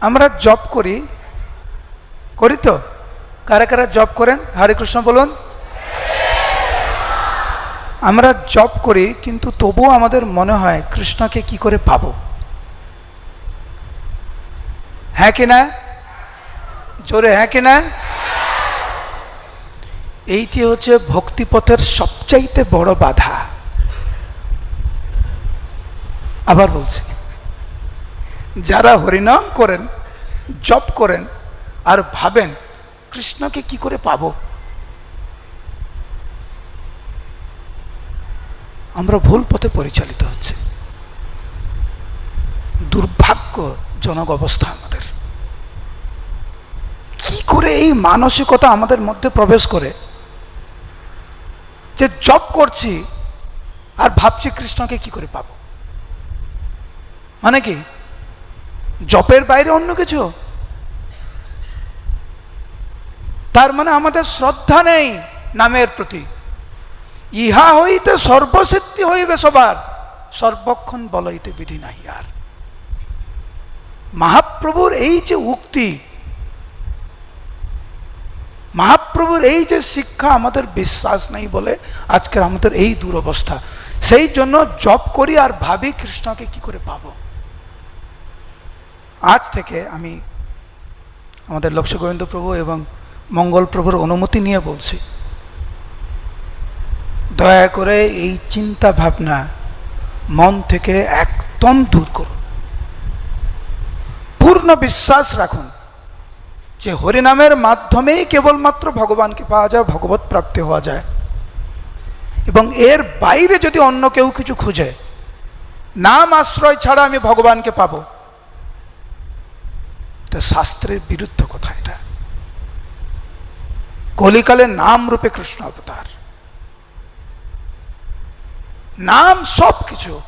আমরা জব করি। করি তো? কারা কারা জব করেন? হরে কৃষ্ণ বলুন। আমরা জব করি, কিন্তু তবুও আমাদের মনে হয় কৃষ্ণকে কি করে পাবো? হ্যাঁ কি না? জোরে হ্যাঁ কি না? এইটি হচ্ছে ভক্তিপথের সবচাইতে বড় বাধা। আবার বলছি। যারা হরিনাম করেন, জপ করেন আর ভাবেন, কৃষ্ণকে কি করে পাবো? আমরা ভুল পথে পরিচালিত হচ্ছে। দুর্ভাগ্যজনক অবস্থা আমাদের। কি করে এই মানসিকতা আমাদের মধ্যে প্রবেশ করে? যে জব করছি আর ভাবছি কৃষ্ণকে কি করে পাবো? মানে কি? জপের বাইরে অন্য কিছু? তার মানে আমাদের শ্রদ্ধা নেই নামের প্রতি। ইহা হইতে সর্বসিদ্ধি হইবে সবার, সর্বক্ষণ বলইতে বিধি নাহি আর। মহাপ্রভুর এই যে উক্তি, মহাপ্রভুর এই যে শিক্ষা আমাদের বিশ্বাস নেই বলে আজকের আমাদের এই দুরবস্থা, সেই জন্য জপ করি আর ভাবি কৃষ্ণকে কি করে পাবো? আজ থেকে আমি আমাদের লক্ষ্য গোবিন্দ প্রভু এবং মঙ্গল প্রভুর অনুমতি নিয়ে বলছি, দয়া করে এই চিন্তা ভাবনা মন থেকে একদম দূর করুন। পূর্ণ বিশ্বাস রাখুন যে হরিনামের মাধ্যমেই কেবলমাত্র ভগবানকে পাওয়া যায়, ভগবত প্রাপ্তি হওয়া যায়। এবং এর বাইরে যদি অন্য কেউ কিছু খুঁজে, নাম আশ্রয় ছাড়া আমি ভগবানকে পাবো। এটা শাস্ত্রের বিরুদ্ধ কথা এটা। কলিকালে নাম রূপে কৃষ্ণ অবতার। নাম সব কিছু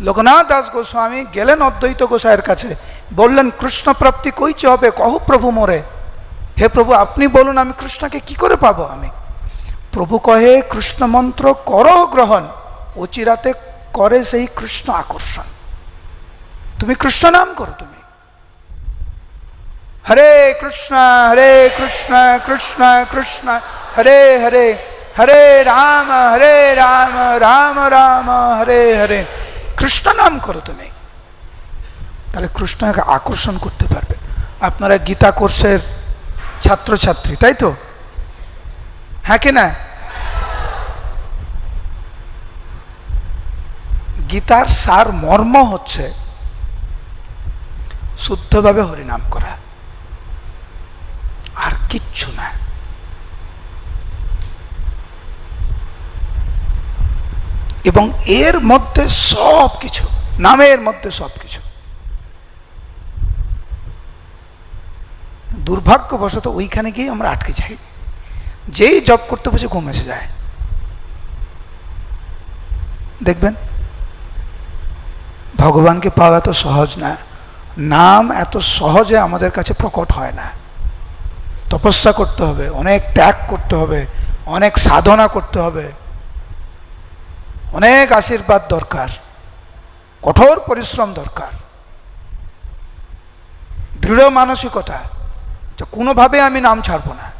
লোকনাথ দাস গোস্বামী গেলেন অদ্বৈত গোসাইয়ের কাছে, বললেন, কৃষ্ণ প্রাপ্তি কইছে হবে? কহ প্রভু মোরে। হে প্রভু, আপনি বলুন, আমি কৃষ্ণকে কি করে পাবো আমি? প্রভু কহে, কৃষ্ণ মন্ত্র কর গ্রহণ। অচিরাতে করে সেই কৃষ্ণ আকর্ষণ। তুমি কৃষ্ণ নাম করো তুমি। হরে কৃষ্ণ হরে কৃষ্ণ কৃষ্ণ কৃষ্ণ, হরে হরে হরে রাম হরে রাম রাম রাম, হরে হরে। কৃষ্ণ নাম করো তুমি। তাহলে কৃষ্ণকে আকর্ষণ করতে পারবে। আপনারা গীতা কোর্সের ছাত্রছাত্রী, তাই তো? হ্যাঁ কি না? গীতার সার মর্ম হচ্ছে শুদ্ধভাবে হরিনাম করা। আর কিচ্ছু না। এবং এর মধ্যে সব কিছু নামের মধ্যে সব কিছু দুর্ভাগ্যবশত ওইখানে গিয়ে আমরা আটকে যাই। যেই জব করতে বসে ঘুম এসে যায়। দেখবেন? ভগবানকে পাওয়া এত সহজ না। নাম এত সহজে আমাদের কাছে প্রকট হয় না। তপস্যা করতে হবে, অনেক ত্যাগ করতে হবে, অনেক সাধনা করতে হবে। অনেক আশীর্বাদ দরকার, কঠোর পরিশ্রম দরকার। দৃঢ় মানসিকতা, যে কোনোভাবে আমি নাম ছাড়ব না।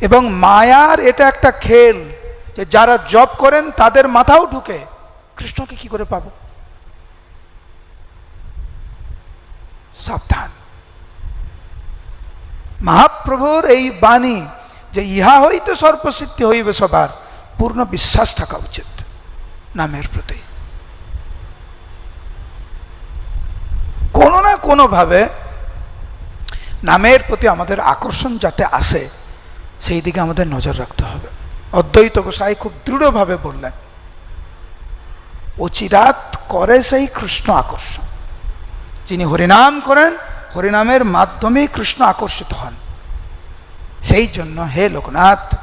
এবং মায়ার এটা একটা খেল, যে যারা জব করেন তাদের মাথাও ঢুকে, কৃষ্ণকে কি করে পাবো? সাবধান। মহাপ্রভুর এই বাণী যে ইহা হইতে সর্বসিদ্ধি হইবে সবার, পূর্ণ বিশ্বাস থাকা উচিত নামের প্রতি। কোনো না কোনোভাবে নামের প্রতি আমাদের আকর্ষণ যাতে আসে, সেই দিকে আমাদের নজর রাখতে হবে। অদ্বৈত গোসাই খুব দৃঢ়ভাবে বললেন অচিরাত করে সেই কৃষ্ণ আকর্ষণ। যিনি হরিনাম করেন, হরিনামের মাধ্যমে কৃষ্ণ আকর্ষিত হন। সেই জন্য হে লোকনাথ,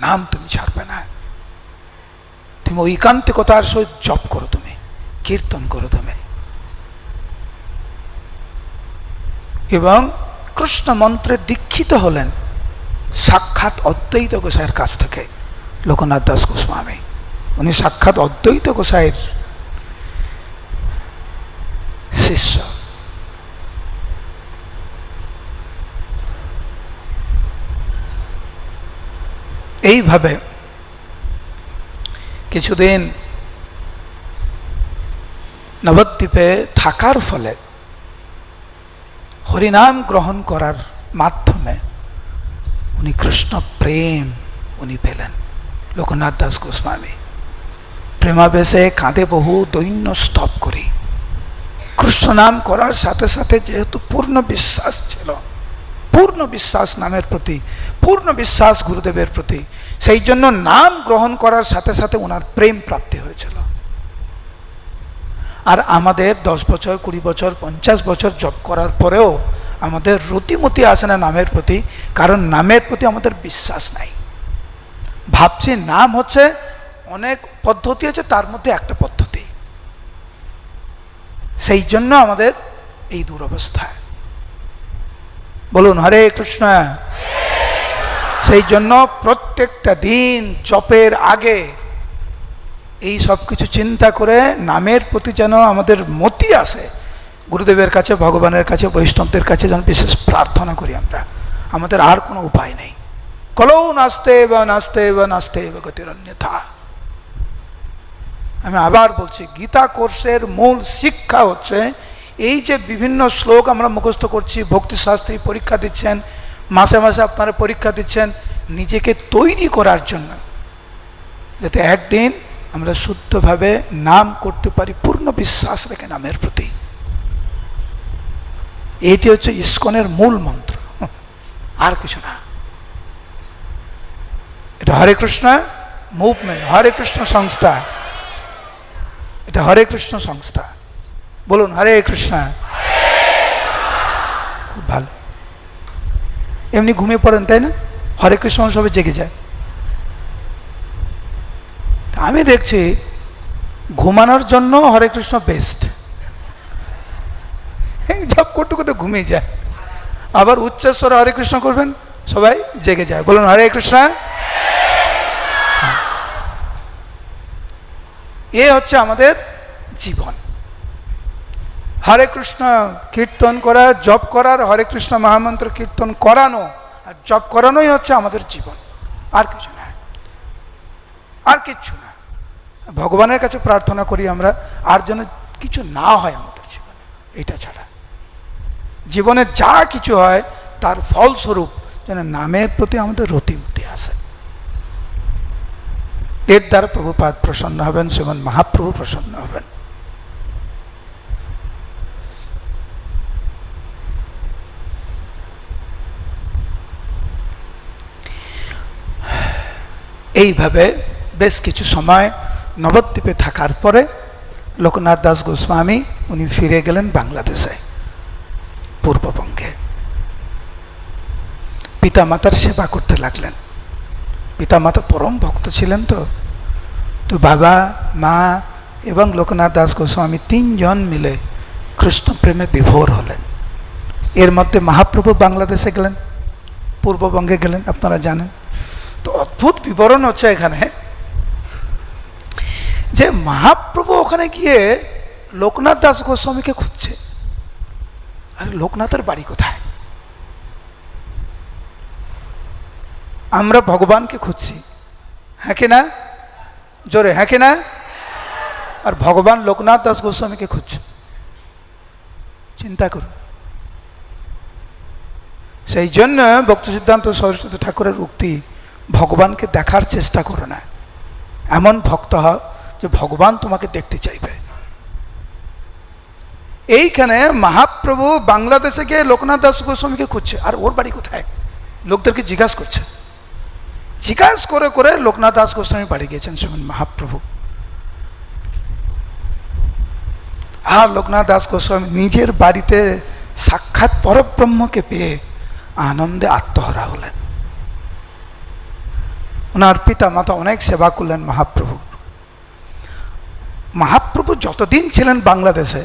নাম তুমি ছাড়বে না। তুমি ঐকান্তিকতার সহিত জপ করো তুমি, কীর্তন করো তুমি। এবং কৃষ্ণ মন্ত্রে দীক্ষিত হলেন, সাক্ষাৎ অদ্বৈত গোসাইয়ের কাছ থেকে, লোকনাথ দাস গোস্বামী। উনি সাক্ষাৎ অদ্বৈত গোসাইয়ের শিষ্য এইভাবে কিছুদিন নবদ্বীপে থাকার ফলে হরিনাম গ্রহণ করার মাধ্যমে উনি কৃষ্ণ প্রেম উনি পেলেন। লোকনাথ দাস গোস্বামী। প্রেমাবেশে কাঁদে বহু দৈন্য স্তব করি। কৃষ্ণ নাম করার সাথে সাথে যেহেতু পূর্ণ বিশ্বাস ছিল, পূর্ণ বিশ্বাস নামের প্রতি, পূর্ণ বিশ্বাস গুরুদেবের প্রতি, সেই জন্য নাম গ্রহণ করার সাথে সাথে ওনার প্রেম প্রাপ্তি হয়েছিল। আর আমাদের দশ বছর, কুড়ি বছর, পঞ্চাশ বছর জব করার পরেও আমাদের রতিমতি আসে না নামের প্রতি, কারণ নামের প্রতি আমাদের বিশ্বাস নাই। ভাবছি নাম হচ্ছে অনেক পদ্ধতি আছে, তার মধ্যে একটা পদ্ধতি। সেই জন্য আমাদের এই দুরবস্থা বলুন, হরে কৃষ্ণ। সেই জন্য প্রত্যেকটা দিন জপের আগে এই সব কিছু চিন্তা করে নামের প্রতি যেন আমাদের মতি আসে। গুরুদেবের কাছে, ভগবানের কাছে, বৈষ্ণবদের কাছে যেন বিশেষ প্রার্থনা করি আমরা। আমাদের আর কোনো উপায় নেই। কলৌ নাস্তে বা নাস্তে বা নাস্তে বা গতির অন্যথা আমি আবার বলছি, গীতা কোর্সের মূল শিক্ষা হচ্ছে এই যে বিভিন্ন শ্লোক আমরা মুখস্থ করছি ভক্তিশাস্ত্রী পরীক্ষা দিচ্ছেন, মাসে মাসে আপনারা পরীক্ষা দিচ্ছেন, নিজেকে তৈরি করার জন্য। যাতে একদিন আমরা শুদ্ধভাবে নাম করতে পারি, পূর্ণ বিশ্বাস রেখে নামের প্রতি। এটি হচ্ছে ইস্কনের মূল মন্ত্র। আর কিছু না। এটা হরে কৃষ্ণ মুভমেন্ট হরে কৃষ্ণ সংস্থা। এটা হরে কৃষ্ণ সংস্থা। বলুন, হরে কৃষ্ণ। খুব ভালো। এমনি ঘুমিয়ে পড়েন, তাই না? হরে কৃষ্ণ সবে জেগে যায়। আমি দেখছি, ঘুমানোর জন্য হরে কৃষ্ণ বেস্ট জব করতে করতে ঘুমিয়ে যায়। আবার উচ্চস্বরে হরে কৃষ্ণ করবেন, সবাই জেগে যায়। বলুন, হরে কৃষ্ণ। এ হচ্ছে আমাদের জীবন। হরে কৃষ্ণ কীর্তন করা, জপ করার, হরে কৃষ্ণ মহামন্ত্র কীর্তন করানো আর জপ করানোই হচ্ছে আমাদের জীবন। আর কিছু না। আর কিচ্ছু না। ভগবানের কাছে প্রার্থনা করি আমরা, আর যেন কিছু না হয় আমাদের জীবনে, এটা ছাড়া। জীবনে যা কিছু হয়, তার ফলস্বরূপ যেন নামের প্রতি আমাদের রতিমতি আসে। এর দ্বারা প্রভুপাত প্রসন্ন হবেন শ্রীমন মহাপ্রভু প্রসন্ন হবেন। এইভাবে বেশ কিছু সময় নবদ্বীপে থাকার পরে লোকনাথ দাস গোস্বামী উনি ফিরে গেলেন বাংলাদেশে, পূর্ববঙ্গে। পিতামাতার সেবা করতে লাগলেন। পিতামাতা পরম ভক্ত ছিলেন তো। তো বাবা, মা এবং লোকনাথ দাস গোস্বামী তিনজন মিলে কৃষ্ণ প্রেমে বিভোর হলেন। এর মধ্যে মহাপ্রভু বাংলাদেশে গেলেন, পূর্ববঙ্গে গেলেন, আপনারা জানেন। তো অদ্ভুত বিবরণ হচ্ছে এখানে যে মহাপ্রভু ওখানে গিয়ে লোকনাথ দাস গোস্বামীকে খুঁজছে। আরে লোকনাথের বাড়ি কোথায়? আমরা ভগবানকে খুঁজছি। হ্যাঁ কি না? জোরে হ্যাঁ কি না? আর ভগবান লোকনাথ দাস গোস্বামীকে খুঁজছে। চিন্তা করুন। সেই জন্য ভক্ত সিদ্ধান্ত সরস্বতী ঠাকুরের উক্তি ভগবানকে দেখার চেষ্টা করো না। এমন ভক্ত হও যে ভগবান তোমাকে দেখতে চাইবে। এইখানে মহাপ্রভু বাংলাদেশে গিয়ে লোকনাথ দাস গোস্বামীকে খুঁজছে। আর ওর বাড়ি কোথায়? লোকদেরকে জিজ্ঞাসা করছে। জিজ্ঞাসা করে করে লোকনাথ দাস গোস্বামী বাড়ি গিয়েছেন শ্রীমন মহাপ্রভু। আর লোকনাথ দাস গোস্বামী নিজের বাড়িতে সাক্ষাৎ পরব্রহ্মকে পেয়ে আনন্দে আত্মহরা হলেন। ওনার পিতা মাতা অনেক সেবা করলেন মহাপ্রভু। মহাপ্রভু যতদিন ছিলেন বাংলাদেশে,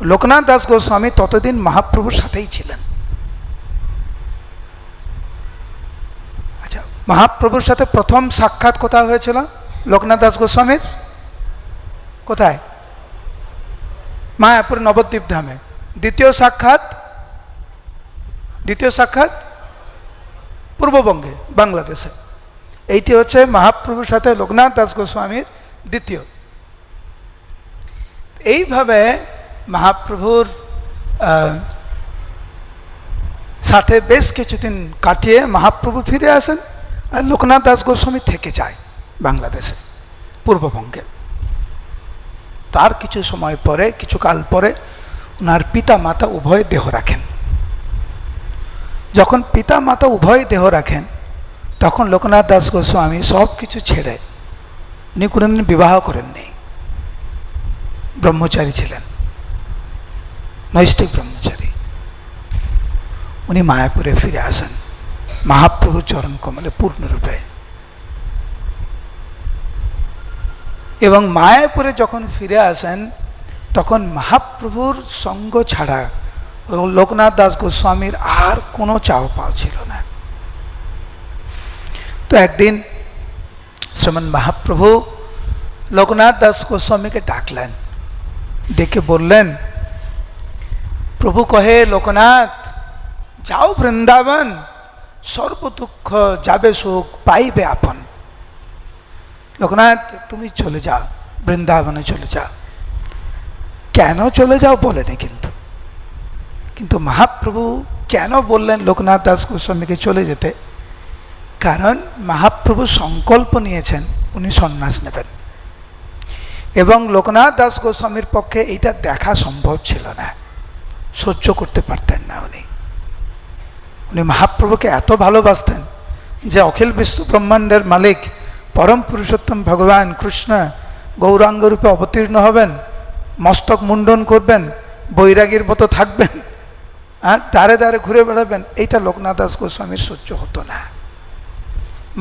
লোকনাথ দাস গোস্বামী ততদিন মহাপ্রভুর সাথেই ছিলেন। মহাপ্রভুর সাথে প্রথম সাক্ষাৎ কোথায় হয়েছিল? লোকনাথ দাস গোস্বামীর? কোথায়? মায়াপুর নবদ্বীপ ধামে। দ্বিতীয় সাক্ষাৎ? দ্বিতীয় সাক্ষাৎ? পূর্ববঙ্গে, বাংলাদেশে। এইটি হচ্ছে মহাপ্রভুর সাথে লোকনাথ দাস গোস্বামীর দ্বিতীয়। এইভাবে মহাপ্রভুর সাথে বেশ কিছুদিন কাটিয়ে মহাপ্রভু ফিরে আসেন। আর লোকনাথ দাস গোস্বামী থেকে যায় বাংলাদেশে, পূর্ববঙ্গে। তার কিছু সময় পরে, কিছু কাল পরে ওনার পিতা মাতা উভয় দেহ রাখেন। যখন পিতা মাতা উভয় দেহ রাখেন, তখন লোকনাথ দাস গোস্বামী সব কিছু ছেড়ে উনি কোনোদিন বিবাহ করেননি। ব্রহ্মচারী ছিলেন, নৈষ্ঠিক ব্রহ্মচারী। উনি মায়াপুরে ফিরে আসেন। মহাপ্রভু চরণ কমলে পূর্ণরূপে এবং মায়াপুরে যখন ফিরে আসেন তখন মহাপ্রভুর সঙ্গ ছাড়া এবং লোকনাথ দাস গোস্বামীর আর কোনো চাও পাও ছিল না তো একদিন শ্রমণ মহাপ্রভু লোকনাথ দাস গোস্বামীকে ডাকলেন ডেকে বললেন প্রভু কহে লোকনাথ যাও বৃন্দাবন সর্ব দুঃখ যাবে সুখ পাইবে আপন। লোকনাথ, তুমি চলে যাও, বৃন্দাবনে চলে যাও। কেন চলে যাও বলেনি কিন্তু। কিন্তু মহাপ্রভু কেন বললেন লোকনাথ দাস গোস্বামীকে চলে যেতে? কারণ মহাপ্রভু সংকল্প নিয়েছেন, উনি সন্ন্যাস নেবেন। এবং লোকনাথ দাস গোস্বামীর পক্ষে এটা দেখা সম্ভব ছিল না। সহ্য করতে পারতেন না উনি। উনি মহাপ্রভুকে এত ভালোবাসতেন যে অখিল বিশ্ব ব্রহ্মাণ্ডের মালিক, পরম পুরুষোত্তম ভগবান কৃষ্ণ গৌরাঙ্গ রূপে অবতীর্ণ হবেন, মস্তক মুন্ডন করবেন, বৈরাগীর মতো থাকবেন, আর দ্বারে দাঁড়ে ঘুরে বেড়াবেন। এইটা লোকনাথ দাস গোস্বামীর সহ্য হতো না।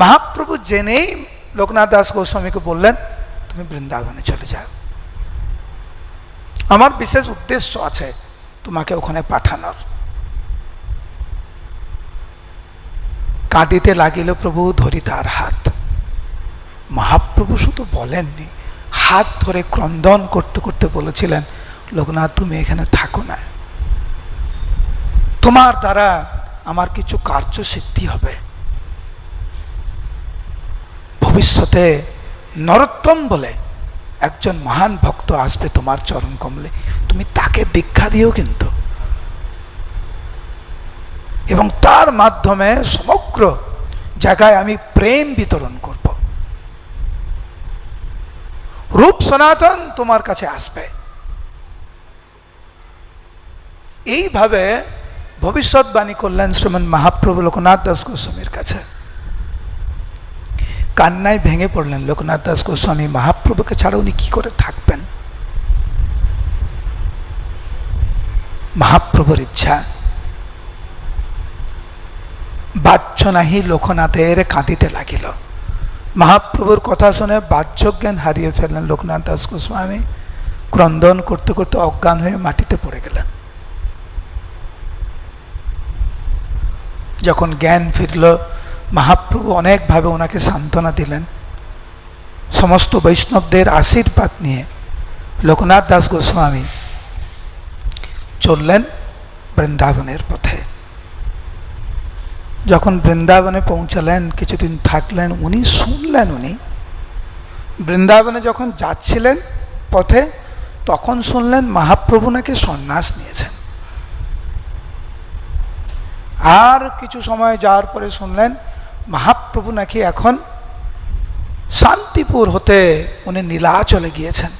মহাপ্রভু জেনেই লোকনাথ দাস গোস্বামীকে বললেন, তুমি বৃন্দাবনে চলে যাও। আমার বিশেষ উদ্দেশ্য আছে তোমাকে ওখানে পাঠানোর। কাঁদিতে লাগিল প্রভু, ধরি তার হাত। মহাপ্রভু শুধু বলেননি, হাত ধরে ক্রন্দন করতে করতে বলেছিলেন, লোকনাথ, তুমি এখানে থাকো না। তোমার দ্বারা আমার কিছু কার্য সিদ্ধি হবে। ভবিষ্যতে নরোত্তম বলে একজন মহান ভক্ত আসবে তোমার চরণ কমলে। তুমি তাকে দীক্ষা দিও কিন্তু। এবং তার মাধ্যমে সমগ্র জায়গায় আমি প্রেম বিতরণ করব। রূপ সনাতন তোমার কাছে আসবে। এইভাবে ভবিষ্যৎবাণী করলেন শ্রীমন মহাপ্রভু লোকনাথ দাস গোস্বামীর কাছে। কান্নায় ভেঙে পড়লেন লোকনাথ দাস গোস্বামী। মহাপ্রভুকে ছাড়া উনি কি করে থাকবেন? মহাপ্রভুর ইচ্ছা। বাহ্য নাহি লোকনাথের কাঁদিতে লাগিল। মহাপ্রভুর কথা শুনে বাহ্য জ্ঞান হারিয়ে ফেললেন লোকনাথ দাস গোস্বামী। ক্রন্দন করতে করতে অজ্ঞান হয়ে মাটিতে পড়ে গেলেন। যখন জ্ঞান ফিরল, মহাপ্রভু অনেকভাবে ওনাকে সান্ত্বনা দিলেন। সমস্ত বৈষ্ণবদের আশীর্বাদ নিয়ে লোকনাথ দাস গোস্বামী চললেন বৃন্দাবনের পথে। যখন বৃন্দাবনে পৌঁছালেন, কিছুদিন থাকলেন, উনি শুনলেন উনি। বৃন্দাবনে যখন যাচ্ছিলেন পথে, তখন শুনলেন মহাপ্রভু নাকি সন্ন্যাস নিয়েছেন। আর কিছু সময় যাওয়ার পরে শুনলেন, মহাপ্রভু নাকি এখন শান্তিপুর হতে উনি নীলাচলে গিয়েছেন।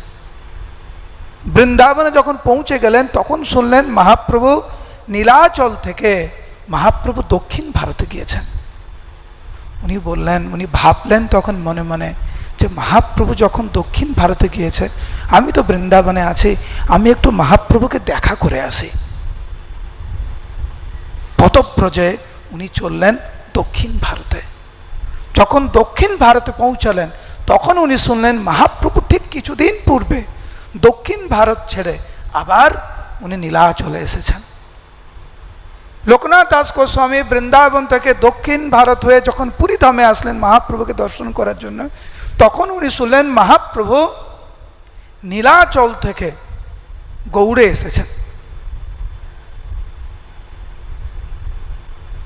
বৃন্দাবনে যখন পৌঁছে গেলেন, তখন শুনলেন মহাপ্রভু নীলাচল থেকে মহাপ্রভু দক্ষিণ ভারতে গিয়েছেন। উনি বললেন, উনি ভাবলেন তখন মনে মনে যে মহাপ্রভু যখন দক্ষিণ ভারতে গিয়েছে, আমি তো বৃন্দাবনে আছি, আমি একটু মহাপ্রভুকে দেখা করে আসি। পতব্রজে উনি চললেন দক্ষিণ ভারতে। যখন দক্ষিণ ভারতে পৌঁছালেন, তখন উনি শুনলেন, মহাপ্রভু ঠিক কিছুদিন পূর্বে দক্ষিণ ভারত ছেড়ে আবার উনি নীলা চলে এসেছেন। লোকনাথ দাস গোস্বামী বৃন্দাবন থেকে দক্ষিণ ভারত হয়ে যখন পুরী ধামে আসলেন মহাপ্রভুকে দর্শন করার জন্য, তখন উনি শুনলেন মহাপ্রভু নীলাচল থেকে গৌড়ে এসেছেন।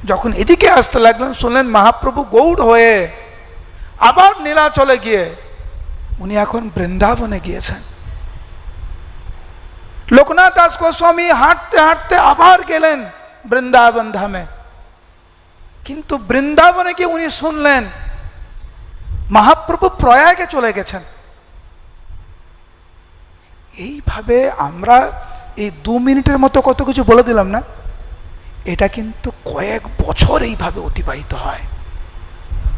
যখন এদিকে আসতে লাগলেন, শুনলেন মহাপ্রভু গৌড় হয়ে আবার নীলাচলে গিয়ে উনি এখন বৃন্দাবনে গিয়েছেন। লোকনাথ দাস গোস্বামী হাঁটতে হাঁটতে আবার গেলেন। বৃন্দাবন ধামে কিন্তু বৃন্দাবনে কি উনি শুনলেন, মহাপ্রভু প্রয়াগে চলে গেছেন। এইভাবে আমরা এই দু মিনিটের মতো কত কিছু বলে দিলাম না? এটা কিন্তু কয়েক বছর এইভাবে অতিবাহিত হয়।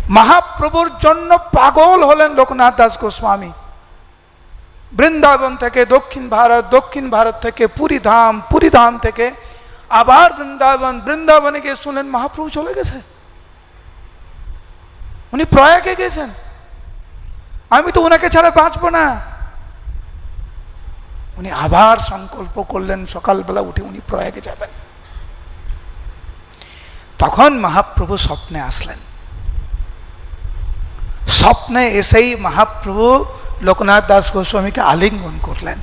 মহাপ্রভুর জন্য পাগল হলেন লোকনাথ দাস গোস্বামী। বৃন্দাবন থেকে দক্ষিণ ভারত দক্ষিণ ভারত থেকে পুরী ধাম পুরী ধাম থেকে আবার বৃন্দাবন, বৃন্দাবনে গিয়ে শুনলেন মহাপ্রভু চলে গেছে। উনি প্রয়াগে গেছেন। আমি তো ওনাকে ছাড়া বাঁচবো না। উনি আবার সংকল্প করলেন, সকালবেলা উঠে উনি প্রয়াগে যাবেন। তখন মহাপ্রভু স্বপ্নে আসলেন। স্বপ্নে এসেই মহাপ্রভু লোকনাথ দাস গোস্বামীকে আলিঙ্গন করলেন।